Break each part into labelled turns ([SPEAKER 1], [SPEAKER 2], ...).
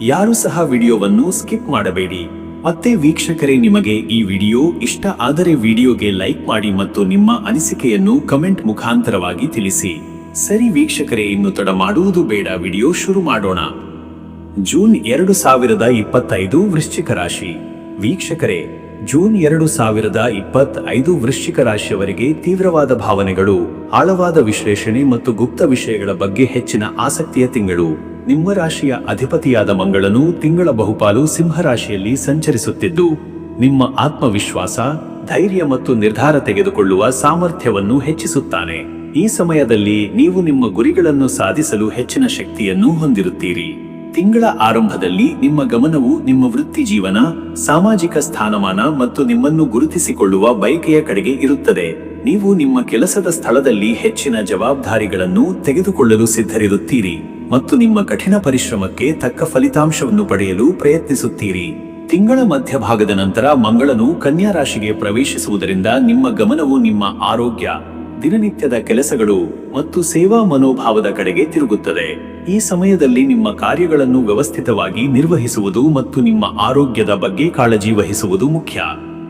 [SPEAKER 1] ಯಾರು ಸಹ ವಿಡಿಯೋವನ್ನು ಸ್ಕಿಪ್ ಮಾಡಬೇಡಿ. ಮತ್ತೆ ವೀಕ್ಷಕರೇ, ನಿಮಗೆ ಈ ವಿಡಿಯೋ ಇಷ್ಟ ಆದರೆ ವಿಡಿಯೋಗೆ ಲೈಕ್ ಮಾಡಿ ಮತ್ತು ನಿಮ್ಮ ಅನಿಸಿಕೆಯನ್ನು ಕಮೆಂಟ್ ಮುಖಾಂತರವಾಗಿ ತಿಳಿಸಿ. ಸರಿ ವೀಕ್ಷಕರೇ, ಇನ್ನು ತಡ ಮಾಡುವುದು ಬೇಡ, ವಿಡಿಯೋ ಶುರು ಮಾಡೋಣ. ಜೂನ್ ಎರಡು ಸಾವಿರದ ಇಪ್ಪತ್ತೈದು ವೃಶ್ಚಿಕ ರಾಶಿ. ವೀಕ್ಷಕರೇ, ಜೂನ್ ಎರಡು ಸಾವಿರದ ಇಪ್ಪತ್ತೈದು ವೃಶ್ಚಿಕ ರಾಶಿಯವರಿಗೆ ತೀವ್ರವಾದ ಭಾವನೆಗಳು, ಆಳವಾದ ವಿಶ್ಲೇಷಣೆ ಮತ್ತು ಗುಪ್ತ ವಿಷಯಗಳ ಬಗ್ಗೆ ಹೆಚ್ಚಿನ ಆಸಕ್ತಿಯ ತಿಂಗಳು. ನಿಮ್ಮ ರಾಶಿಯ ಅಧಿಪತಿಯಾದ ಮಂಗಳನು ತಿಂಗಳ ಬಹುಪಾಲು ಸಿಂಹರಾಶಿಯಲ್ಲಿ ಸಂಚರಿಸುತ್ತಿದ್ದು, ನಿಮ್ಮ ಆತ್ಮವಿಶ್ವಾಸ, ಧೈರ್ಯ ಮತ್ತು ನಿರ್ಧಾರ ತೆಗೆದುಕೊಳ್ಳುವ ಸಾಮರ್ಥ್ಯವನ್ನು ಹೆಚ್ಚಿಸುತ್ತಾನೆ. ಈ ಸಮಯದಲ್ಲಿ ನೀವು ನಿಮ್ಮ ಗುರಿಗಳನ್ನು ಸಾಧಿಸಲು ಹೆಚ್ಚಿನ ಶಕ್ತಿಯನ್ನು ಹೊಂದಿರುತ್ತೀರಿ. ತಿಂಗಳ ಆರಂಭದಲ್ಲಿ ನಿಮ್ಮ ಗಮನವು ನಿಮ್ಮ ವೃತ್ತಿ ಜೀವನ, ಸಾಮಾಜಿಕ ಸ್ಥಾನಮಾನ ಮತ್ತು ನಿಮ್ಮನ್ನು ಗುರುತಿಸಿಕೊಳ್ಳುವ ಬಯಕೆಯ ಕಡೆಗೆ ಇರುತ್ತದೆ. ನೀವು ನಿಮ್ಮ ಕೆಲಸದ ಸ್ಥಳದಲ್ಲಿ ಹೆಚ್ಚಿನ ಜವಾಬ್ದಾರಿಗಳನ್ನು ತೆಗೆದುಕೊಳ್ಳಲು ಸಿದ್ಧರಿರುತ್ತೀರಿ. ಮತ್ತು ನಿಮ್ಮ ಕಠಿಣ ಪರಿಶ್ರಮಕ್ಕೆ ತಕ್ಕ ಫಲಿತಾಂಶವನ್ನು ಪಡೆಯಲು ಪ್ರಯತ್ನಿಸುತ್ತೀರಿ. ತಿಂಗಳ ಮಧ್ಯಭಾಗದ ನಂತರ ಮಂಗಳನು ಕನ್ಯಾ ರಾಶಿಗೆ ಪ್ರವೇಶಿಸುವುದರಿಂದ ನಿಮ್ಮ ಗಮನವು ನಿಮ್ಮ ಆರೋಗ್ಯ, ದಿನನಿತ್ಯದ ಕೆಲಸಗಳು ಮತ್ತು ಸೇವಾ ಮನೋಭಾವದ ಕಡೆಗೆ ತಿರುಗುತ್ತದೆ. ಈ ಸಮಯದಲ್ಲಿ ನಿಮ್ಮ ಕಾರ್ಯಗಳನ್ನು ವ್ಯವಸ್ಥಿತವಾಗಿ ನಿರ್ವಹಿಸುವುದು ಮತ್ತು ನಿಮ್ಮ ಆರೋಗ್ಯದ ಬಗ್ಗೆ ಕಾಳಜಿ ವಹಿಸುವುದು ಮುಖ್ಯ.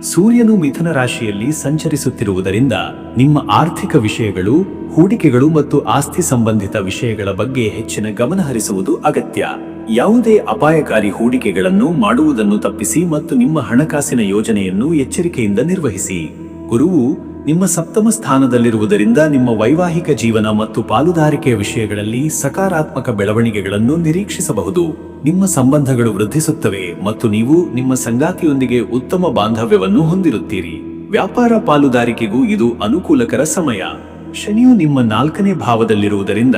[SPEAKER 1] ಸೂರ್ಯನು ಮಿಥುನ ರಾಶಿಯಲ್ಲಿ ಸಂಚರಿಸುತ್ತಿರುವುದರಿಂದ ನಿಮ್ಮ ಆರ್ಥಿಕ ವಿಷಯಗಳು, ಹೂಡಿಕೆಗಳು ಮತ್ತು ಆಸ್ತಿ ಸಂಬಂಧಿತ ವಿಷಯಗಳ ಬಗ್ಗೆ ಹೆಚ್ಚಿನ ಗಮನ ಹರಿಸುವುದು ಅಗತ್ಯ. ಯಾವುದೇ ಅಪಾಯಕಾರಿ ಹೂಡಿಕೆಗಳನ್ನು ಮಾಡುವುದನ್ನು ತಪ್ಪಿಸಿ ಮತ್ತು ನಿಮ್ಮ ಹಣಕಾಸಿನ ಯೋಜನೆಯನ್ನು ಎಚ್ಚರಿಕೆಯಿಂದ ನಿರ್ವಹಿಸಿ. ಗುರುವು ನಿಮ್ಮ ಸಪ್ತಮ ಸ್ಥಾನದಲ್ಲಿರುವುದರಿಂದ ನಿಮ್ಮ ವೈವಾಹಿಕ ಜೀವನ ಮತ್ತು ಪಾಲುದಾರಿಕೆಯ ವಿಷಯಗಳಲ್ಲಿ ಸಕಾರಾತ್ಮಕ ಬೆಳವಣಿಗೆಗಳನ್ನು ನಿರೀಕ್ಷಿಸಬಹುದು. ನಿಮ್ಮ ಸಂಬಂಧಗಳು ವೃದ್ಧಿಸುತ್ತವೆ ಮತ್ತು ನೀವು ನಿಮ್ಮ ಸಂಗಾತಿಯೊಂದಿಗೆ ಉತ್ತಮ ಬಾಂಧವ್ಯವನ್ನು ಹೊಂದಿರುತ್ತೀರಿ. ವ್ಯಾಪಾರ ಪಾಲುದಾರಿಕೆಗೂ ಇದು ಅನುಕೂಲಕರ ಸಮಯ. ಶನಿಯು ನಿಮ್ಮ ನಾಲ್ಕನೇ ಭಾವದಲ್ಲಿರುವುದರಿಂದ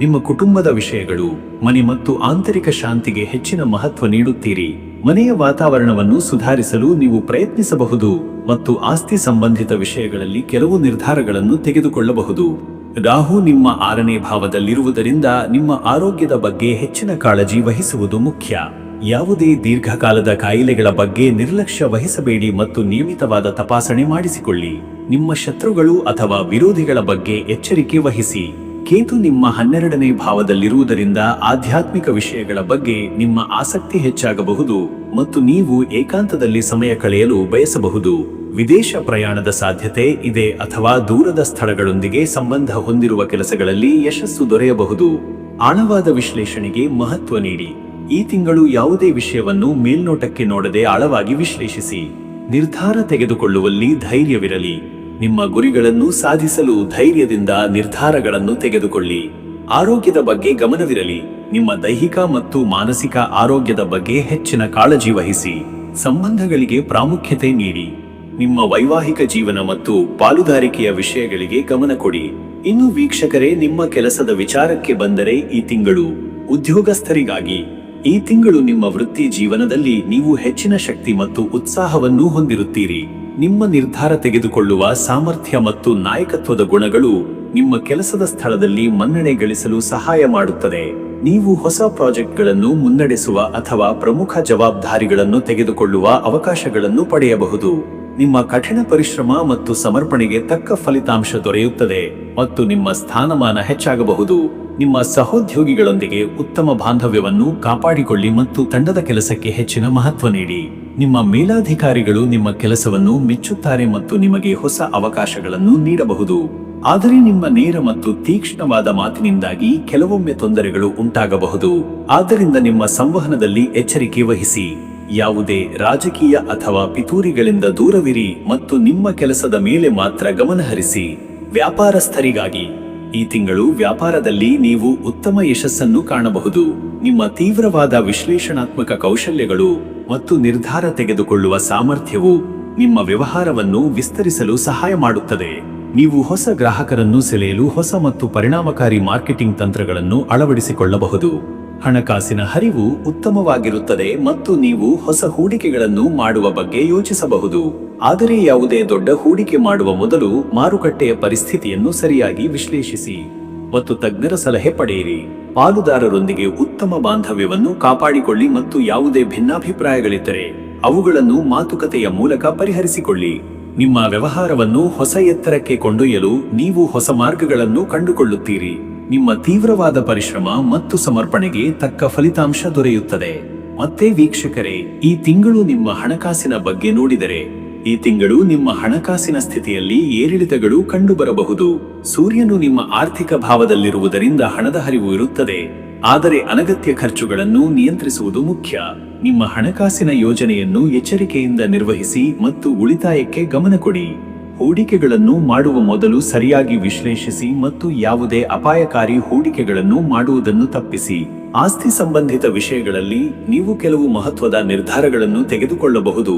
[SPEAKER 1] ನಿಮ್ಮ ಕುಟುಂಬದ ವಿಷಯಗಳು, ಮನೆ ಮತ್ತು ಆಂತರಿಕ ಶಾಂತಿಗೆ ಹೆಚ್ಚಿನ ಮಹತ್ವ ನೀಡುತ್ತೀರಿ. ಮನೆಯ ವಾತಾವರಣವನ್ನು ಸುಧಾರಿಸಲು ನೀವು ಪ್ರಯತ್ನಿಸಬಹುದು. ಮತ್ತು ಆಸ್ತಿ ಸಂಬಂಧಿತ ವಿಷಯಗಳಲ್ಲಿ ಕೆಲವು ನಿರ್ಧಾರಗಳನ್ನು ತೆಗೆದುಕೊಳ್ಳಬಹುದು. ರಾಹು ನಿಮ್ಮ ಆರನೇ ಭಾವದಲ್ಲಿರುವುದರಿಂದ ನಿಮ್ಮ ಆರೋಗ್ಯದ ಬಗ್ಗೆ ಹೆಚ್ಚಿನ ಕಾಳಜಿ ವಹಿಸುವುದು ಮುಖ್ಯ. ಯಾವುದೇ ದೀರ್ಘಕಾಲದ ಕಾಯಿಲೆಗಳ ಬಗ್ಗೆ ನಿರ್ಲಕ್ಷ್ಯ ವಹಿಸಬೇಡಿ ಮತ್ತು ನಿಯಮಿತವಾದ ತಪಾಸಣೆ ಮಾಡಿಸಿಕೊಳ್ಳಿ. ನಿಮ್ಮ ಶತ್ರುಗಳು ಅಥವಾ ವಿರೋಧಿಗಳ ಬಗ್ಗೆ ಎಚ್ಚರಿಕೆ ವಹಿಸಿ. ಕೇತು ನಿಮ್ಮ ಹನ್ನೆರಡನೇ ಭಾವದಲ್ಲಿರುವುದರಿಂದ ಆಧ್ಯಾತ್ಮಿಕ ವಿಷಯಗಳ ಬಗ್ಗೆ ನಿಮ್ಮ ಆಸಕ್ತಿ ಹೆಚ್ಚಾಗಬಹುದು ಮತ್ತು ನೀವು ಏಕಾಂತದಲ್ಲಿ ಸಮಯ ಕಳೆಯಲು ಬಯಸಬಹುದು. ವಿದೇಶ ಪ್ರಯಾಣದ ಸಾಧ್ಯತೆ ಇದೆ ಅಥವಾ ದೂರದ ಸ್ಥಳಗಳೊಂದಿಗೆ ಸಂಬಂಧ ಹೊಂದಿರುವ ಕೆಲಸಗಳಲ್ಲಿ ಯಶಸ್ಸು ದೊರೆಯಬಹುದು. ಆಳವಾದ ವಿಶ್ಲೇಷಣೆಗೆ ಮಹತ್ವ ನೀಡಿ. ಈ ತಿಂಗಳು ಯಾವುದೇ ವಿಷಯವನ್ನು ಮೇಲ್ನೋಟಕ್ಕೆ ನೋಡದೆ ಆಳವಾಗಿ ವಿಶ್ಲೇಷಿಸಿ. ನಿರ್ಧಾರ ತೆಗೆದುಕೊಳ್ಳುವಲ್ಲಿ ಧೈರ್ಯವಿರಲಿ. ನಿಮ್ಮ ಗುರಿಗಳನ್ನು ಸಾಧಿಸಲು ಧೈರ್ಯದಿಂದ ನಿರ್ಧಾರಗಳನ್ನು ತೆಗೆದುಕೊಳ್ಳಿ. ಆರೋಗ್ಯದ ಬಗ್ಗೆ ಗಮನವಿರಲಿ. ನಿಮ್ಮ ದೈಹಿಕ ಮತ್ತು ಮಾನಸಿಕ ಆರೋಗ್ಯದ ಬಗ್ಗೆ ಹೆಚ್ಚಿನ ಕಾಳಜಿ ವಹಿಸಿ. ಸಂಬಂಧಗಳಿಗೆ ಪ್ರಾಮುಖ್ಯತೆ ನೀಡಿ. ನಿಮ್ಮ ವೈವಾಹಿಕ ಜೀವನ ಮತ್ತು ಪಾಲುದಾರಿಕೆಯ ವಿಷಯಗಳಿಗೆ ಗಮನ ಕೊಡಿ. ಇನ್ನು ವೀಕ್ಷಕರೇ, ನಿಮ್ಮ ಕೆಲಸದ ವಿಚಾರಕ್ಕೆ ಬಂದರೆ ಈ ತಿಂಗಳು ಉದ್ಯೋಗಸ್ಥರಿಗಾಗಿ. ಈ ತಿಂಗಳು ನಿಮ್ಮ ವೃತ್ತಿ ಜೀವನದಲ್ಲಿ ನೀವು ಹೆಚ್ಚಿನ ಶಕ್ತಿ ಮತ್ತು ಉತ್ಸಾಹವನ್ನು ಹೊಂದಿರುತ್ತೀರಿ. ನಿಮ್ಮ ನಿರ್ಧಾರ ತೆಗೆದುಕೊಳ್ಳುವ ಸಾಮರ್ಥ್ಯ ಮತ್ತು ನಾಯಕತ್ವದ ಗುಣಗಳು ನಿಮ್ಮ ಕೆಲಸದ ಸ್ಥಳದಲ್ಲಿ ಮನ್ನಣೆ ಗಳಿಸಲು ಸಹಾಯ ಮಾಡುತ್ತದೆ. ನೀವು ಹೊಸ ಪ್ರಾಜೆಕ್ಟ್ಗಳನ್ನು ಮುನ್ನಡೆಸುವ ಅಥವಾ ಪ್ರಮುಖ ಜವಾಬ್ದಾರಿಗಳನ್ನು ತೆಗೆದುಕೊಳ್ಳುವ ಅವಕಾಶಗಳನ್ನು ಪಡೆಯಬಹುದು. ನಿಮ್ಮ ಕಠಿಣ ಪರಿಶ್ರಮ ಮತ್ತು ಸಮರ್ಪಣೆಗೆ ತಕ್ಕ ಫಲಿತಾಂಶ ದೊರೆಯುತ್ತದೆ ಮತ್ತು ನಿಮ್ಮ ಸ್ಥಾನಮಾನ ಹೆಚ್ಚಾಗಬಹುದು. ನಿಮ್ಮ ಸಹೋದ್ಯೋಗಿಗಳೊಂದಿಗೆ ಉತ್ತಮ ಬಾಂಧವ್ಯವನ್ನು ಕಾಪಾಡಿಕೊಳ್ಳಿ ಮತ್ತು ತಂಡದ ಕೆಲಸಕ್ಕೆ ಹೆಚ್ಚಿನ ಮಹತ್ವ ನೀಡಿ. ನಿಮ್ಮ ಮೇಲಾಧಿಕಾರಿಗಳು ನಿಮ್ಮ ಕೆಲಸವನ್ನು ಮೆಚ್ಚುತ್ತಾರೆ ಮತ್ತು ನಿಮಗೆ ಹೊಸ ಅವಕಾಶಗಳನ್ನು ನೀಡಬಹುದು. ಆದರೆ ನಿಮ್ಮ ನೇರ ಮತ್ತು ತೀಕ್ಷ್ಣವಾದ ಮಾತಿನಿಂದಾಗಿ ಕೆಲವೊಮ್ಮೆ ತೊಂದರೆಗಳು ಉಂಟಾಗಬಹುದು. ಆದ್ದರಿಂದ ನಿಮ್ಮ ಸಂವಹನದಲ್ಲಿ ಎಚ್ಚರಿಕೆ ವಹಿಸಿ. ಯಾವುದೇ ರಾಜಕೀಯ ಅಥವಾ ಪಿತೂರಿಗಳಿಂದ ದೂರವಿರಿ ಮತ್ತು ನಿಮ್ಮ ಕೆಲಸದ ಮೇಲೆ ಮಾತ್ರ ಗಮನಹರಿಸಿ ವ್ಯಾಪಾರಸ್ಥರಿಗಾಗಿ. ಈ ತಿಂಗಳು ವ್ಯಾಪಾರದಲ್ಲಿ ನೀವು ಉತ್ತಮ ಯಶಸ್ಸನ್ನು ಕಾಣಬಹುದು. ನಿಮ್ಮ ತೀವ್ರವಾದ ವಿಶ್ಲೇಷಣಾತ್ಮಕ ಕೌಶಲ್ಯಗಳು ಮತ್ತು ನಿರ್ಧಾರ ತೆಗೆದುಕೊಳ್ಳುವ ಸಾಮರ್ಥ್ಯವು ನಿಮ್ಮ ವ್ಯವಹಾರವನ್ನು ವಿಸ್ತರಿಸಲು ಸಹಾಯ ಮಾಡುತ್ತದೆ. ನೀವು ಹೊಸ ಗ್ರಾಹಕರನ್ನು ಸೆಳೆಯಲು ಹೊಸ ಮತ್ತು ಪರಿಣಾಮಕಾರಿ ಮಾರ್ಕೆಟಿಂಗ್ ತಂತ್ರಗಳನ್ನು ಅಳವಡಿಸಿಕೊಳ್ಳಬಹುದು. ಹಣಕಾಸಿನ ಹರಿವು ಉತ್ತಮವಾಗಿರುತ್ತದೆ ಮತ್ತು ನೀವು ಹೊಸ ಹೂಡಿಕೆಗಳನ್ನು ಮಾಡುವ ಬಗ್ಗೆ ಯೋಚಿಸಬಹುದು. ಆದರೆ ಯಾವುದೇ ದೊಡ್ಡ ಹೂಡಿಕೆ ಮಾಡುವ ಮೊದಲು ಮಾರುಕಟ್ಟೆಯ ಪರಿಸ್ಥಿತಿಯನ್ನು ಸರಿಯಾಗಿ ವಿಶ್ಲೇಷಿಸಿ ಮತ್ತು ತಜ್ಞರ ಸಲಹೆ ಪಡೆಯಿರಿ. ಪಾಲುದಾರರೊಂದಿಗೆ ಉತ್ತಮ ಬಾಂಧವ್ಯವನ್ನು ಕಾಪಾಡಿಕೊಳ್ಳಿ ಮತ್ತು ಯಾವುದೇ ಭಿನ್ನಾಭಿಪ್ರಾಯಗಳಿದ್ದರೆ ಅವುಗಳನ್ನು ಮಾತುಕತೆಯ ಮೂಲಕ ಪರಿಹರಿಸಿಕೊಳ್ಳಿ. ನಿಮ್ಮ ವ್ಯವಹಾರವನ್ನು ಹೊಸ ಎತ್ತರಕ್ಕೆ ಕೊಂಡೊಯ್ಯಲು ನೀವು ಹೊಸ ಮಾರ್ಗಗಳನ್ನು ಕಂಡುಕೊಳ್ಳುತ್ತೀರಿ. ನಿಮ್ಮ ತೀವ್ರವಾದ ಪರಿಶ್ರಮ ಮತ್ತು ಸಮರ್ಪಣೆಗೆ ತಕ್ಕ ಫಲಿತಾಂಶ ದೊರೆಯುತ್ತದೆ. ಮತ್ತೆ ವೀಕ್ಷಕರೇ, ಈ ತಿಂಗಳು ನಿಮ್ಮ ಹಣಕಾಸಿನ ಬಗ್ಗೆ ನೋಡಿದರೆ, ಈ ತಿಂಗಳು ನಿಮ್ಮ ಹಣಕಾಸಿನ ಸ್ಥಿತಿಯಲ್ಲಿ ಏರಿಳಿತಗಳು ಕಂಡುಬರಬಹುದು. ಸೂರ್ಯನು ನಿಮ್ಮ ಆರ್ಥಿಕ ಭಾವದಲ್ಲಿರುವುದರಿಂದ ಹಣದ ಹರಿವು ಇರುತ್ತದೆ. ಆದರೆ ಅನಗತ್ಯ ಖರ್ಚುಗಳನ್ನು ನಿಯಂತ್ರಿಸುವುದು ಮುಖ್ಯ. ನಿಮ್ಮ ಹಣಕಾಸಿನ ಯೋಜನೆಯನ್ನು ಎಚ್ಚರಿಕೆಯಿಂದ ನಿರ್ವಹಿಸಿ ಮತ್ತು ಉಳಿತಾಯಕ್ಕೆ ಗಮನ ಕೊಡಿ. ಹೂಡಿಕೆಗಳನ್ನು ಮಾಡುವ ಮೊದಲು ಸರಿಯಾಗಿ ವಿಶ್ಲೇಷಿಸಿ ಮತ್ತು ಯಾವುದೇ ಅಪಾಯಕಾರಿ ಹೂಡಿಕೆಗಳನ್ನು ಮಾಡುವುದನ್ನು ತಪ್ಪಿಸಿ. ಆಸ್ತಿ ಸಂಬಂಧಿತ ವಿಷಯಗಳಲ್ಲಿ ನೀವು ಕೆಲವು ಮಹತ್ವದ ನಿರ್ಧಾರಗಳನ್ನು ತೆಗೆದುಕೊಳ್ಳಬಹುದು.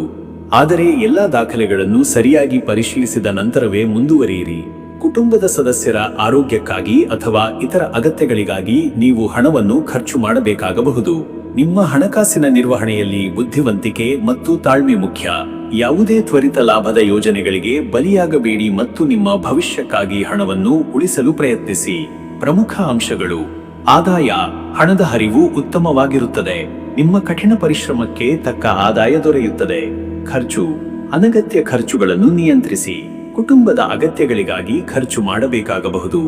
[SPEAKER 1] ಆದರೆ ಎಲ್ಲಾ ದಾಖಲೆಗಳನ್ನು ಸರಿಯಾಗಿ ಪರಿಶೀಲಿಸಿದ ನಂತರವೇ ಮುಂದುವರಿಯಿರಿ. ಕುಟುಂಬದ ಸದಸ್ಯರ ಆರೋಗ್ಯಕ್ಕಾಗಿ ಅಥವಾ ಇತರ ಅಗತ್ಯಗಳಿಗಾಗಿ ನೀವು ಹಣವನ್ನು ಖರ್ಚು ಮಾಡಬೇಕಾಗಬಹುದು. ನಿಮ್ಮ ಹಣಕಾಸಿನ ನಿರ್ವಹಣೆಯಲ್ಲಿ ಬುದ್ಧಿವಂತಿಕೆ ಮತ್ತು ತಾಳ್ಮೆ ಮುಖ್ಯ. ಯಾವುದೇ ತ್ವರಿತ ಲಾಭದ ಯೋಜನೆಗಳಿಗೆ ಬಲಿಯಾಗಬೇಡಿ ಮತ್ತು ನಿಮ್ಮ ಭವಿಷ್ಯಕ್ಕಾಗಿ ಹಣವನ್ನು ಉಳಿಸಲು ಪ್ರಯತ್ನಿಸಿ. ಪ್ರಮುಖ ಅಂಶಗಳು. ಆದಾಯ, ಹಣದ ಹರಿವು ಉತ್ತಮವಾಗಿರುತ್ತದೆ. ನಿಮ್ಮ ಕಠಿಣ ಪರಿಶ್ರಮಕ್ಕೆ ತಕ್ಕ ಆದಾಯ ದೊರೆಯುತ್ತದೆ. ಖರ್ಚು. ಅನಗತ್ಯ ಖರ್ಚುಗಳನ್ನು ನಿಯಂತ್ರಿಸಿ. ಕುಟುಂಬದ ಅಗತ್ಯಗಳಿಗಾಗಿ ಖರ್ಚು ಮಾಡಬೇಕಾಗಬಹುದು.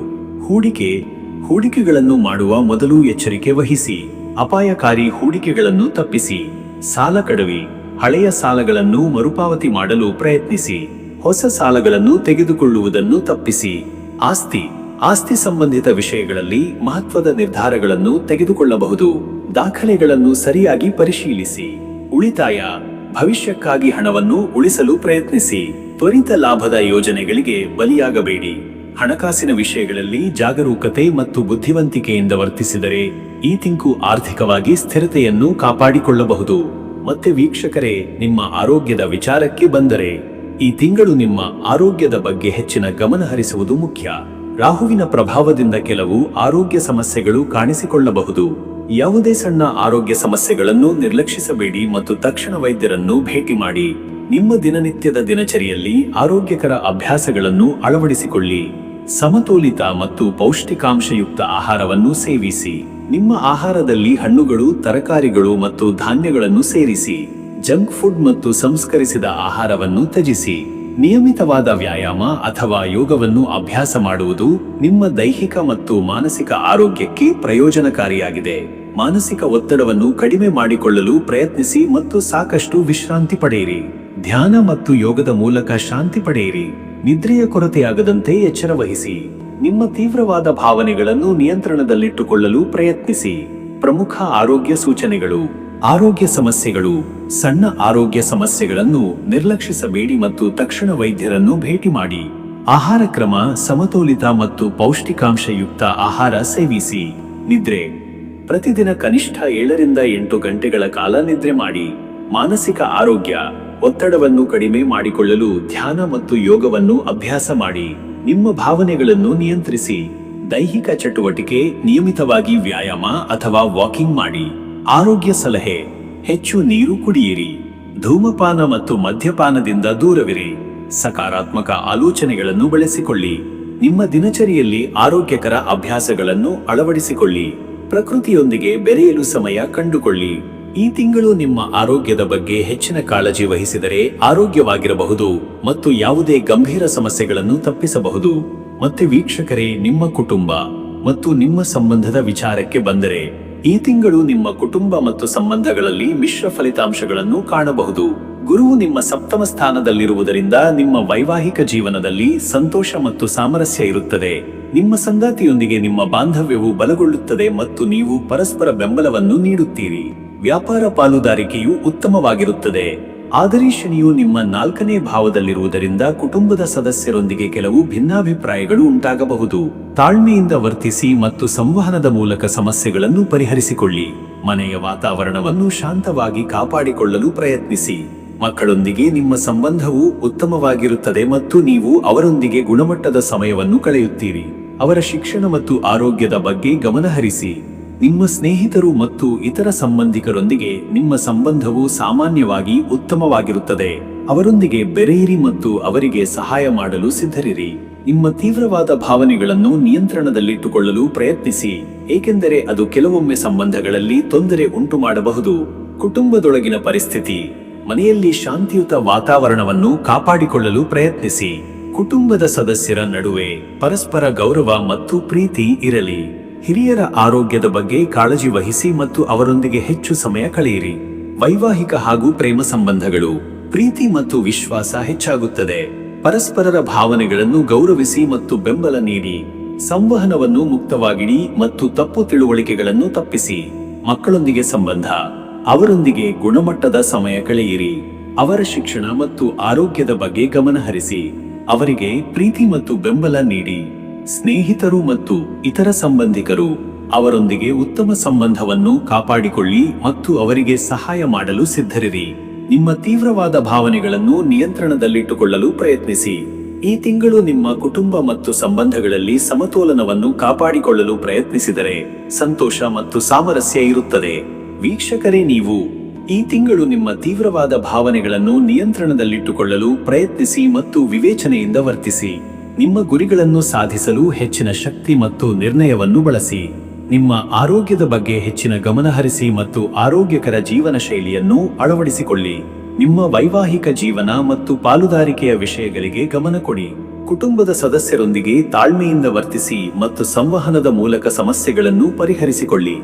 [SPEAKER 1] ಹೂಡಿಕೆ. ಹೂಡಿಕೆಗಳನ್ನು ಮಾಡುವ ಮೊದಲು ಎಚ್ಚರಿಕೆ ವಹಿಸಿ. ಅಪಾಯಕಾರಿ ಹೂಡಿಕೆಗಳನ್ನು ತಪ್ಪಿಸಿ. ಸಾಲ ಕಡವಿ. ಹಳೆಯ ಸಾಲಗಳನ್ನು ಮರುಪಾವತಿ ಮಾಡಲು ಪ್ರಯತ್ನಿಸಿ. ಹೊಸ ಸಾಲಗಳನ್ನು ತೆಗೆದುಕೊಳ್ಳುವುದನ್ನು ತಪ್ಪಿಸಿ. ಆಸ್ತಿ ಆಸ್ತಿ ಸಂಬಂಧಿತ ವಿಷಯಗಳಲ್ಲಿ ಮಹತ್ವದ ನಿರ್ಧಾರಗಳನ್ನು ತೆಗೆದುಕೊಳ್ಳಬಹುದು. ದಾಖಲೆಗಳನ್ನು ಸರಿಯಾಗಿ ಪರಿಶೀಲಿಸಿ. ಉಳಿತಾಯ, ಭವಿಷ್ಯಕ್ಕಾಗಿ ಹಣವನ್ನು ಉಳಿಸಲು ಪ್ರಯತ್ನಿಸಿ. ತ್ವರಿತ ಲಾಭದ ಯೋಜನೆಗಳಿಗೆ ಬಲಿಯಾಗಬೇಡಿ. ಹಣಕಾಸಿನ ವಿಷಯಗಳಲ್ಲಿ ಜಾಗರೂಕತೆ ಮತ್ತು ಬುದ್ಧಿವಂತಿಕೆಯಿಂದ ವರ್ತಿಸಿದರೆ ಈ ತಿಂಕು ಆರ್ಥಿಕವಾಗಿ ಸ್ಥಿರತೆಯನ್ನು ಕಾಪಾಡಿಕೊಳ್ಳಬಹುದು. ಮತ್ತೆ ವೀಕ್ಷಕರೇ, ನಿಮ್ಮ ಆರೋಗ್ಯದ ವಿಚಾರಕ್ಕೆ ಬಂದರೆ, ಈ ತಿಂಗಳು ನಿಮ್ಮ ಆರೋಗ್ಯದ ಬಗ್ಗೆ ಹೆಚ್ಚಿನ ಗಮನ ಹರಿಸುವುದು ಮುಖ್ಯ. ರಾಹುವಿನ ಪ್ರಭಾವದಿಂದ ಕೆಲವು ಆರೋಗ್ಯ ಸಮಸ್ಯೆಗಳು ಕಾಣಿಸಿಕೊಳ್ಳಬಹುದು. ಯಾವುದೇ ಸಣ್ಣ ಆರೋಗ್ಯ ಸಮಸ್ಯೆಗಳನ್ನು ನಿರ್ಲಕ್ಷಿಸಬೇಡಿ ಮತ್ತು ತಕ್ಷಣ ವೈದ್ಯರನ್ನು ಭೇಟಿ ಮಾಡಿ. ನಿಮ್ಮ ದಿನನಿತ್ಯದ ದಿನಚರಿಯಲ್ಲಿ ಆರೋಗ್ಯಕರ ಅಭ್ಯಾಸಗಳನ್ನು ಅಳವಡಿಸಿಕೊಳ್ಳಿ. ಸಮತೋಲಿತ ಮತ್ತು ಪೌಷ್ಟಿಕಾಂಶಯುಕ್ತ ಆಹಾರವನ್ನು ಸೇವಿಸಿ. ನಿಮ್ಮ ಆಹಾರದಲ್ಲಿ ಹಣ್ಣುಗಳು, ತರಕಾರಿಗಳು ಮತ್ತು ಧಾನ್ಯಗಳನ್ನು ಸೇರಿಸಿ, ಜಂಕ್ ಫುಡ್ ಮತ್ತು ಸಂಸ್ಕರಿಸಿದ ಆಹಾರವನ್ನು ತ್ಯಜಿಸಿ. ನಿಯಮಿತವಾದ ವ್ಯಾಯಾಮ ಅಥವಾ ಯೋಗವನ್ನು ಅಭ್ಯಾಸ ಮಾಡುವುದು ನಿಮ್ಮ ದೈಹಿಕ ಮತ್ತು ಮಾನಸಿಕ ಆರೋಗ್ಯಕ್ಕೆ ಪ್ರಯೋಜನಕಾರಿಯಾಗಿದೆ. ಮಾನಸಿಕ ಒತ್ತಡವನ್ನು ಕಡಿಮೆ ಮಾಡಿಕೊಳ್ಳಲು ಪ್ರಯತ್ನಿಸಿ ಮತ್ತು ಸಾಕಷ್ಟು ವಿಶ್ರಾಂತಿ ಪಡೆಯಿರಿ. ಧ್ಯಾನ ಮತ್ತು ಯೋಗದ ಮೂಲಕ ಶಾಂತಿ ಪಡೆಯಿರಿ. ನಿದ್ರೆಯ ಕೊರತೆಯಾಗದಂತೆ ಎಚ್ಚರ ವಹಿಸಿ ನಿಮ್ಮ ತೀವ್ರವಾದ ಭಾವನೆಗಳನ್ನು ನಿಯಂತ್ರಣದಲ್ಲಿಟ್ಟುಕೊಳ್ಳಲು ಪ್ರಯತ್ನಿಸಿ. ಪ್ರಮುಖ ಆರೋಗ್ಯ ಸೂಚನೆಗಳು. ಆರೋಗ್ಯ ಸಮಸ್ಯೆಗಳು. ಸಣ್ಣ ಆರೋಗ್ಯ ಸಮಸ್ಯೆಗಳನ್ನು ನಿರ್ಲಕ್ಷಿಸಬೇಡಿ ಮತ್ತು ತಕ್ಷಣ ವೈದ್ಯರನ್ನು ಭೇಟಿ ಮಾಡಿ. ಆಹಾರ ಕ್ರಮ, ಸಮತೋಲಿತ ಮತ್ತು ಪೌಷ್ಟಿಕಾಂಶಯುಕ್ತ ಆಹಾರ ಸೇವಿಸಿ. ನಿದ್ರೆ. ಪ್ರತಿದಿನ ಕನಿಷ್ಠ ಏಳರಿಂದ ಎಂಟು ಗಂಟೆಗಳ ಕಾಲ ನಿದ್ರೆ ಮಾಡಿ. ಮಾನಸಿಕ ಆರೋಗ್ಯ. ಒತ್ತಡವನ್ನು ಕಡಿಮೆ ಮಾಡಿಕೊಳ್ಳಲು ಧ್ಯಾನ ಮತ್ತು ಯೋಗವನ್ನು ಅಭ್ಯಾಸ ಮಾಡಿ. ನಿಮ್ಮ ಭಾವನೆಗಳನ್ನು ನಿಯಂತ್ರಿಸಿ, ದೈಹಿಕ ಚಟುವಟಿಕೆ ನಿಯಮಿತವಾಗಿ ವ್ಯಾಯಾಮ ಅಥವಾ ವಾಕಿಂಗ್ ಮಾಡಿ, ಆರೋಗ್ಯ ಸಲಹೆ, ಹೆಚ್ಚು ನೀರು ಕುಡಿಯಿರಿ, ಧೂಮಪಾನ ಮತ್ತು ಮದ್ಯಪಾನದಿಂದ ದೂರವಿರಿ, ಸಕಾರಾತ್ಮಕ ಆಲೋಚನೆಗಳನ್ನು ಬಳಸಿಕೊಳ್ಳಿ, ನಿಮ್ಮ ದಿನಚರಿಯಲ್ಲಿ ಆರೋಗ್ಯಕರ ಅಭ್ಯಾಸಗಳನ್ನು ಅಳವಡಿಸಿಕೊಳ್ಳಿ, ಪ್ರಕೃತಿಯೊಂದಿಗೆ ಬೆರೆಯಲು ಸಮಯ ಕಂಡುಕೊಳ್ಳಿ. ಈ ತಿಂಗಳು ನಿಮ್ಮ ಆರೋಗ್ಯದ ಬಗ್ಗೆ ಹೆಚ್ಚಿನ ಕಾಳಜಿ ವಹಿಸಿದರೆ ಆರೋಗ್ಯವಾಗಿರಬಹುದು ಮತ್ತು ಯಾವುದೇ ಗಂಭೀರ ಸಮಸ್ಯೆಗಳನ್ನು ತಪ್ಪಿಸಬಹುದು. ಮತ್ತೆ ವೀಕ್ಷಕರೇ, ನಿಮ್ಮ ಕುಟುಂಬ ಮತ್ತು ನಿಮ್ಮ ಸಂಬಂಧದ ವಿಚಾರಕ್ಕೆ ಬಂದರೆ ಈ ತಿಂಗಳು ನಿಮ್ಮ ಕುಟುಂಬ ಮತ್ತು ಸಂಬಂಧಗಳಲ್ಲಿ ಮಿಶ್ರ ಫಲಿತಾಂಶಗಳನ್ನು ಕಾಣಬಹುದು. ಗುರುವು ನಿಮ್ಮ ಸಪ್ತಮ ಸ್ಥಾನದಲ್ಲಿರುವುದರಿಂದ ನಿಮ್ಮ ವೈವಾಹಿಕ ಜೀವನದಲ್ಲಿ ಸಂತೋಷ ಮತ್ತು ಸಾಮರಸ್ಯ ಇರುತ್ತದೆ. ನಿಮ್ಮ ಸಂಗಾತಿಯೊಂದಿಗೆ ನಿಮ್ಮ ಬಾಂಧವ್ಯವು ಬಲಗೊಳ್ಳುತ್ತದೆ ಮತ್ತು ನೀವು ಪರಸ್ಪರ ಬೆಂಬಲವನ್ನು ನೀಡುತ್ತೀರಿ. ವ್ಯಾಪಾರ ಪಾಲುದಾರಿಕೆಯು ಉತ್ತಮವಾಗಿರುತ್ತದೆ. ಆದರೆ ಶನಿಯು ನಿಮ್ಮ ನಾಲ್ಕನೇ ಭಾವದಲ್ಲಿರುವುದರಿಂದ ಕುಟುಂಬದ ಸದಸ್ಯರೊಂದಿಗೆ ಕೆಲವು ಭಿನ್ನಾಭಿಪ್ರಾಯಗಳು ಉಂಟಾಗಬಹುದು. ತಾಳ್ಮೆಯಿಂದ ವರ್ತಿಸಿ ಮತ್ತು ಸಂವಹನದ ಮೂಲಕ ಸಮಸ್ಯೆಗಳನ್ನು ಪರಿಹರಿಸಿಕೊಳ್ಳಿ. ಮನೆಯ ವಾತಾವರಣವನ್ನು ಶಾಂತವಾಗಿ ಕಾಪಾಡಿಕೊಳ್ಳಲು ಪ್ರಯತ್ನಿಸಿ. ಮಕ್ಕಳೊಂದಿಗೆ ನಿಮ್ಮ ಸಂಬಂಧವು ಉತ್ತಮವಾಗಿರುತ್ತದೆ ಮತ್ತು ನೀವು ಅವರೊಂದಿಗೆ ಗುಣಮಟ್ಟದ ಸಮಯವನ್ನು ಕಳೆಯುತ್ತೀರಿ. ಅವರ ಶಿಕ್ಷಣ ಮತ್ತು ಆರೋಗ್ಯದ ಬಗ್ಗೆ ಗಮನಹರಿಸಿ. ನಿಮ್ಮ ಸ್ನೇಹಿತರು ಮತ್ತು ಇತರ ಸಂಬಂಧಿಕರೊಂದಿಗೆ ನಿಮ್ಮ ಸಂಬಂಧವು ಸಾಮಾನ್ಯವಾಗಿ ಉತ್ತಮವಾಗಿರುತ್ತದೆ. ಅವರೊಂದಿಗೆ ಬೆರೆಯಿರಿ ಮತ್ತು ಅವರಿಗೆ ಸಹಾಯ ಮಾಡಲು ಸಿದ್ಧರಿರಿ. ನಿಮ್ಮ ತೀವ್ರವಾದ ಭಾವನೆಗಳನ್ನು ನಿಯಂತ್ರಣದಲ್ಲಿಟ್ಟುಕೊಳ್ಳಲು ಪ್ರಯತ್ನಿಸಿ. ಏಕೆಂದರೆ ಅದು ಕೆಲವೊಮ್ಮೆ ಸಂಬಂಧಗಳಲ್ಲಿ ತೊಂದರೆ ಉಂಟು ಮಾಡಬಹುದು ಕುಟುಂಬದೊಳಗಿನ ಪರಿಸ್ಥಿತಿ, ಮನೆಯಲ್ಲಿ ಶಾಂತಿಯುತ ವಾತಾವರಣವನ್ನು ಕಾಪಾಡಿಕೊಳ್ಳಲು ಪ್ರಯತ್ನಿಸಿ. ಕುಟುಂಬದ ಸದಸ್ಯರ ನಡುವೆ ಪರಸ್ಪರ ಗೌರವ ಮತ್ತು ಪ್ರೀತಿ ಇರಲಿ. ಹಿರಿಯರ ಆರೋಗ್ಯದ ಬಗ್ಗೆ ಕಾಳಜಿ ವಹಿಸಿ ಮತ್ತು ಅವರೊಂದಿಗೆ ಹೆಚ್ಚು ಸಮಯ ಕಳೆಯಿರಿ. ವೈವಾಹಿಕ ಹಾಗೂ ಪ್ರೇಮ ಸಂಬಂಧಗಳು, ಪ್ರೀತಿ ಮತ್ತು ವಿಶ್ವಾಸ ಹೆಚ್ಚಾಗುತ್ತದೆ. ಪರಸ್ಪರರ ಭಾವನೆಗಳನ್ನು ಗೌರವಿಸಿ ಮತ್ತು ಬೆಂಬಲ ನೀಡಿ. ಸಂವಹನವನ್ನು ಮುಕ್ತವಾಗಿಡಿ ಮತ್ತು ತಪ್ಪು ತಿಳುವಳಿಕೆಗಳನ್ನು ತಪ್ಪಿಸಿ. ಮಕ್ಕಳೊಂದಿಗೆ ಸಂಬಂಧ, ಅವರೊಂದಿಗೆ ಗುಣಮಟ್ಟದ ಸಮಯ ಕಳೆಯಿರಿ. ಅವರ ಶಿಕ್ಷಣ ಮತ್ತು ಆರೋಗ್ಯದ ಬಗ್ಗೆ ಗಮನಹರಿಸಿ. ಅವರಿಗೆ ಪ್ರೀತಿ ಮತ್ತು ಬೆಂಬಲ ನೀಡಿ. ಸ್ನೇಹಿತರು ಮತ್ತು ಇತರ ಸಂಬಂಧಿಕರು ಅವರೊಂದಿಗೆ ಉತ್ತಮ ಸಂಬಂಧವನ್ನು ಕಾಪಾಡಿಕೊಳ್ಳಿ ಮತ್ತು ಅವರಿಗೆ ಸಹಾಯ ಮಾಡಲು ಸಿದ್ಧರಿರಿ. ನಿಮ್ಮ ತೀವ್ರವಾದ ಭಾವನೆಗಳನ್ನು ನಿಯಂತ್ರಣದಲ್ಲಿಟ್ಟುಕೊಳ್ಳಲು ಪ್ರಯತ್ನಿಸಿ. ಈ ತಿಂಗಳು ನಿಮ್ಮ ಕುಟುಂಬ ಮತ್ತು ಸಂಬಂಧಗಳಲ್ಲಿ ಸಮತೋಲನವನ್ನು ಕಾಪಾಡಿಕೊಳ್ಳಲು ಪ್ರಯತ್ನಿಸಿದರೆ ಸಂತೋಷ ಮತ್ತು ಸಾಮರಸ್ಯ ಇರುತ್ತದೆ. ವೀಕ್ಷಕರೇ, ನೀವು ಈ ತಿಂಗಳು ನಿಮ್ಮ ತೀವ್ರವಾದ ಭಾವನೆಗಳನ್ನು ನಿಯಂತ್ರಣದಲ್ಲಿಟ್ಟುಕೊಳ್ಳಲು ಪ್ರಯತ್ನಿಸಿ ಮತ್ತು ವಿವೇಚನೆಯಿಂದ ವರ್ತಿಸಿ. ನಿಮ್ಮ ಗುರಿಗಳನ್ನು ಸಾಧಿಸಲು ಹೆಚ್ಚಿನ ಶಕ್ತಿ ಮತ್ತು ನಿರ್ಣಯವನ್ನು ಬಳಸಿ. ನಿಮ್ಮ ಆರೋಗ್ಯದ ಬಗ್ಗೆ ಹೆಚ್ಚಿನ ಗಮನಹರಿಸಿ ಮತ್ತು ಆರೋಗ್ಯಕರ ಜೀವನ ಶೈಲಿಯನ್ನು ಅಳವಡಿಸಿಕೊಳ್ಳಿ. ನಿಮ್ಮ ವೈವಾಹಿಕ ಜೀವನ ಮತ್ತು ಪಾಲುದಾರಿಕೆಯ ವಿಷಯಗಳಿಗೆ ಗಮನ ಕೊಡಿ. ಕುಟುಂಬದ ಸದಸ್ಯರೊಂದಿಗೆ ತಾಳ್ಮೆಯಿಂದ ವರ್ತಿಸಿ ಮತ್ತು ಸಂವಹನದ ಮೂಲಕ ಸಮಸ್ಯೆಗಳನ್ನು ಪರಿಹರಿಸಿಕೊಳ್ಳಿ.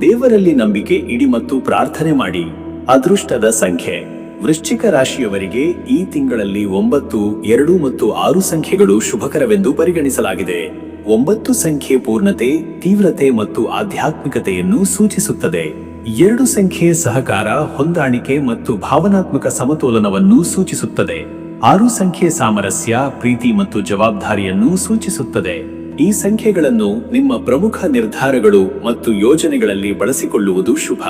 [SPEAKER 1] ದೇವರಲ್ಲಿ ನಂಬಿಕೆ, ಇಡಿ ಮತ್ತು ಪ್ರಾರ್ಥನೆ ಮಾಡಿ. ಅದೃಷ್ಟದ ಸಂಖ್ಯೆ. ವೃಶ್ಚಿಕ ರಾಶಿಯವರಿಗೆ ಈ ತಿಂಗಳಲ್ಲಿ ಒಂಬತ್ತು, ಎರಡು ಮತ್ತು ಆರು ಸಂಖ್ಯೆಗಳು ಶುಭಕರವೆಂದು ಪರಿಗಣಿಸಲಾಗಿದೆ. ಒಂಬತ್ತು ಸಂಖ್ಯೆ ಪೂರ್ಣತೆ, ತೀವ್ರತೆ ಮತ್ತು ಆಧ್ಯಾತ್ಮಿಕತೆಯನ್ನು ಸೂಚಿಸುತ್ತದೆ. ಎರಡು ಸಂಖ್ಯೆ ಸಹಕಾರ, ಹೊಂದಾಣಿಕೆ ಮತ್ತು ಭಾವನಾತ್ಮಕ ಸಮತೋಲನವನ್ನು ಸೂಚಿಸುತ್ತದೆ. ಆರು ಸಂಖ್ಯೆ ಸಾಮರಸ್ಯ, ಪ್ರೀತಿ ಮತ್ತು ಜವಾಬ್ದಾರಿಯನ್ನು ಸೂಚಿಸುತ್ತದೆ. ಈ ಸಂಖ್ಯೆಗಳನ್ನು ನಿಮ್ಮ ಪ್ರಮುಖ ನಿರ್ಧಾರಗಳು ಮತ್ತು ಯೋಜನೆಗಳಲ್ಲಿ ಬಳಸಿಕೊಳ್ಳುವುದು ಶುಭ.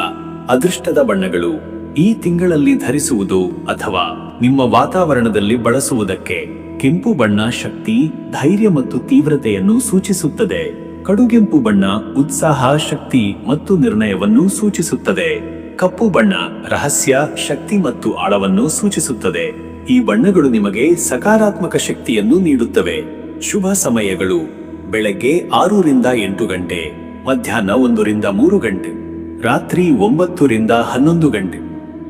[SPEAKER 1] ಅದೃಷ್ಟದ ಬಣ್ಣಗಳು. ಈ ತಿಂಗಳಲ್ಲಿ ಧರಿಸುವುದು ಅಥವಾ ನಿಮ್ಮ ವಾತಾವರಣದಲ್ಲಿ ಬಳಸುವುದಕ್ಕೆ ಕೆಂಪು ಬಣ್ಣ ಶಕ್ತಿ, ಧೈರ್ಯ ಮತ್ತು ತೀವ್ರತೆಯನ್ನು ಸೂಚಿಸುತ್ತದೆ. ಕಡುಗೆಂಪು ಬಣ್ಣ ಉತ್ಸಾಹ, ಶಕ್ತಿ ಮತ್ತು ನಿರ್ಣಯವನ್ನು ಸೂಚಿಸುತ್ತದೆ. ಕಪ್ಪು ಬಣ್ಣ ರಹಸ್ಯ, ಶಕ್ತಿ ಮತ್ತು ಆಳವನ್ನು ಸೂಚಿಸುತ್ತದೆ. ಈ ಬಣ್ಣಗಳು ನಿಮಗೆ ಸಕಾರಾತ್ಮಕ ಶಕ್ತಿಯನ್ನು ನೀಡುತ್ತವೆ. ಶುಭ ಸಮಯಗಳು ಬೆಳಗ್ಗೆ ಆರರಿಂದ ಎಂಟು ಗಂಟೆ, ಮಧ್ಯಾಹ್ನ ಒಂದರಿಂದ ಮೂರು ಗಂಟೆ, ರಾತ್ರಿ ಒಂಬತ್ತರಿಂದ ಹನ್ನೊಂದು ಗಂಟೆ.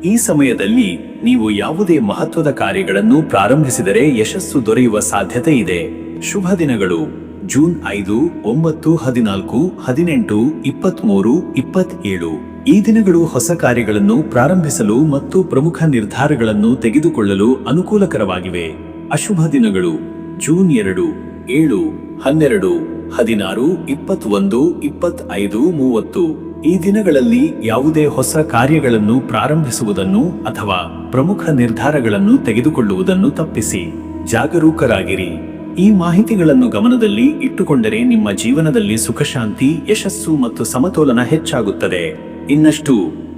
[SPEAKER 1] ಈ ಸಮಯದಲ್ಲಿ ನೀವು ಯಾವುದೇ ಮಹತ್ವದ ಕಾರ್ಯಗಳನ್ನು ಪ್ರಾರಂಭಿಸಿದರೆ ಯಶಸ್ಸು ದೊರೆಯುವ ಸಾಧ್ಯತೆ ಇದೆ. ಶುಭ ದಿನಗಳು. ಜೂನ್ ಐದು, ಒಂಬತ್ತು, ಹದಿನಾಲ್ಕು, ಹದಿನೆಂಟು, ಇಪ್ಪತ್ಮೂರು, ಇಪ್ಪತ್ತೇಳು. ಈ ದಿನಗಳು ಹೊಸ ಕಾರ್ಯಗಳನ್ನು ಪ್ರಾರಂಭಿಸಲು ಮತ್ತು ಪ್ರಮುಖ ನಿರ್ಧಾರಗಳನ್ನು ತೆಗೆದುಕೊಳ್ಳಲು ಅನುಕೂಲಕರವಾಗಿವೆ. ಅಶುಭ ದಿನಗಳು. ಜೂನ್ ಎರಡು, ಏಳು, ಹನ್ನೆರಡು, ಹದಿನಾರು, ಇಪ್ಪತ್ತೊಂದು, ಇಪ್ಪತ್ತೈದು, ಮೂವತ್ತು. ಈ ದಿನಗಳಲ್ಲಿ ಯಾವುದೇ ಹೊಸ ಕಾರ್ಯಗಳನ್ನು ಪ್ರಾರಂಭಿಸುವುದನ್ನು ಅಥವಾ ಪ್ರಮುಖ ನಿರ್ಧಾರಗಳನ್ನು ತೆಗೆದುಕೊಳ್ಳುವುದನ್ನು ತಪ್ಪಿಸಿ. ಜಾಗರೂಕರಾಗಿರಿ. ಈ ಮಾಹಿತಿಗಳನ್ನು ಗಮನದಲ್ಲಿ ಇಟ್ಟುಕೊಂಡರೆ ನಿಮ್ಮ ಜೀವನದಲ್ಲಿ ಸುಖಶಾಂತಿ, ಯಶಸ್ಸು ಮತ್ತು ಸಮತೋಲನ ಹೆಚ್ಚಾಗುತ್ತದೆ. ಇನ್ನಷ್ಟು,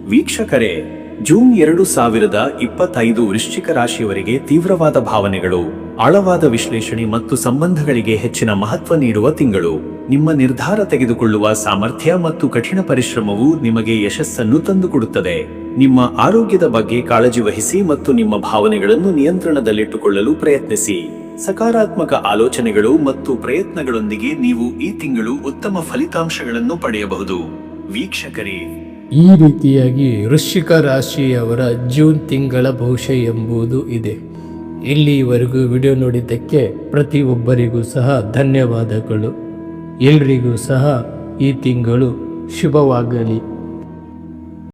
[SPEAKER 1] ವೀಕ್ಷಕರೇ, ಜೂನ್ ಎರಡು ಸಾವಿರದ ಇಪ್ಪತ್ತೈದು ವೃಶ್ಚಿಕ ರಾಶಿಯವರಿಗೆ ತೀವ್ರವಾದ ಭಾವನೆಗಳು. ಆಳವಾದ ವಿಶ್ಲೇಷಣೆ ಮತ್ತು ಸಂಬಂಧಗಳಿಗೆ ಹೆಚ್ಚಿನ ಮಹತ್ವ ನೀಡುವ ತಿಂಗಳು. ನಿಮ್ಮ ನಿರ್ಧಾರ ತೆಗೆದುಕೊಳ್ಳುವ ಸಾಮರ್ಥ್ಯ ಮತ್ತು ಕಠಿಣ ಪರಿಶ್ರಮವು ನಿಮಗೆ ಯಶಸ್ಸನ್ನು ತಂದುಕೊಡುತ್ತದೆ. ನಿಮ್ಮ ಆರೋಗ್ಯದ ಬಗ್ಗೆ ಕಾಳಜಿ ವಹಿಸಿ ಮತ್ತು ನಿಮ್ಮ ಭಾವನೆಗಳನ್ನು ನಿಯಂತ್ರಣದಲ್ಲಿಟ್ಟುಕೊಳ್ಳಲು ಪ್ರಯತ್ನಿಸಿ. ಸಕಾರಾತ್ಮಕ ಆಲೋಚನೆಗಳು ಮತ್ತು ಪ್ರಯತ್ನಗಳೊಂದಿಗೆ ನೀವು ಈ ತಿಂಗಳು ಉತ್ತಮ ಫಲಿತಾಂಶಗಳನ್ನು ಪಡೆಯಬಹುದು. ವೀಕ್ಷಕರೇ,
[SPEAKER 2] ಈ ರೀತಿಯಾಗಿ ವೃಶ್ಚಿಕ ರಾಶಿಯವರ ಜೂನ್ ತಿಂಗಳ ಭವಿಷ್ಯ ಎಂಬುದು ಇದೆ. ಇಲ್ಲಿವರೆಗೂ ವಿಡಿಯೋ ನೋಡಿದ್ದಕ್ಕೆ ಪ್ರತಿಯೊಬ್ಬರಿಗೂ ಸಹ ಧನ್ಯವಾದಗಳು. ಎಲ್ರಿಗೂ ಸಹ ಈ ತಿಂಗಳು ಶುಭವಾಗಲಿ.